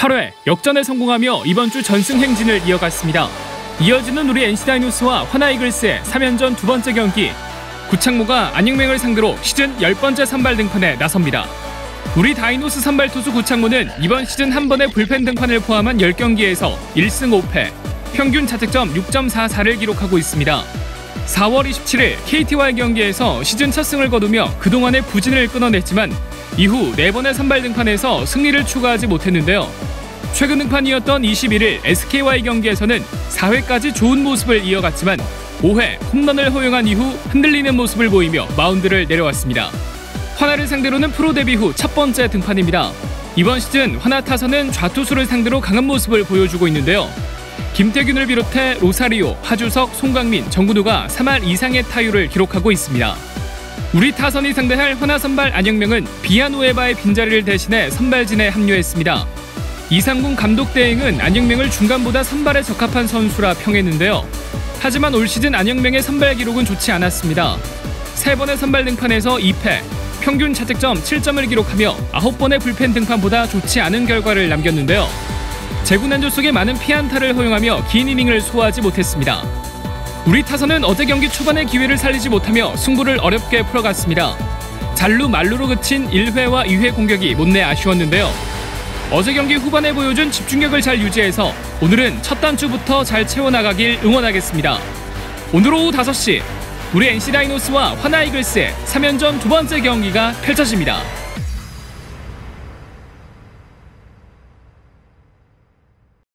8회 역전에 성공하며 이번 주 전승 행진을 이어갔습니다. 이어지는 우리 NC 다이노스와 화나 이글스의 3연전 두 번째 경기 구창모가 안익맹을 상대로 시즌 10번째 선발 등판에 나섭니다. 우리 다이노스 선발 투수 구창모는 이번 시즌 한 번의 불펜 등판을 포함한 10경기에서 1승 5패, 평균 자책점 6.44를 기록하고 있습니다. 4월 27일 KT와의 경기에서 시즌 첫 승을 거두며 그동안의 부진을 끊어냈지만 이후 4번의 선발 등판에서 승리를 추가하지 못했는데요. 최근 등판이었던 21일 SK와의 경기에서는 4회까지 좋은 모습을 이어갔지만 5회 홈런을 허용한 이후 흔들리는 모습을 보이며 마운드를 내려왔습니다. 화나를 상대로는 프로 데뷔 후 첫 번째 등판입니다. 이번 시즌 화나 타선은 좌투수를 상대로 강한 모습을 보여주고 있는데요. 김태균을 비롯해 로사리오, 하주석, 송강민, 정근우가 3할 이상의 타율을 기록하고 있습니다. 우리 타선이 상대할 화나 선발 안영명은 비아누에바의 빈자리를 대신해 선발진에 합류했습니다. 이상군 감독 대행은 안영명을 중간보다 선발에 적합한 선수라 평했는데요. 하지만 올 시즌 안영명의 선발 기록은 좋지 않았습니다. 세 번의 선발 등판에서 2패, 평균 자책점 7점을 기록하며 9번의 불펜 등판보다 좋지 않은 결과를 남겼는데요. 제구난조 속에 많은 피안타를 허용하며 긴 이닝을 소화하지 못했습니다. 우리 타선은 어제 경기 초반에 기회를 살리지 못하며 승부를 어렵게 풀어갔습니다. 잘루 말루로 그친 1회와 2회 공격이 못내 아쉬웠는데요. 어제 경기 후반에 보여준 집중력을 잘 유지해서 오늘은 첫 단추부터 잘 채워나가길 응원하겠습니다. 오늘 오후 5시 우리 NC 다이노스와 화나 이글스의 3연전 두 번째 경기가 펼쳐집니다.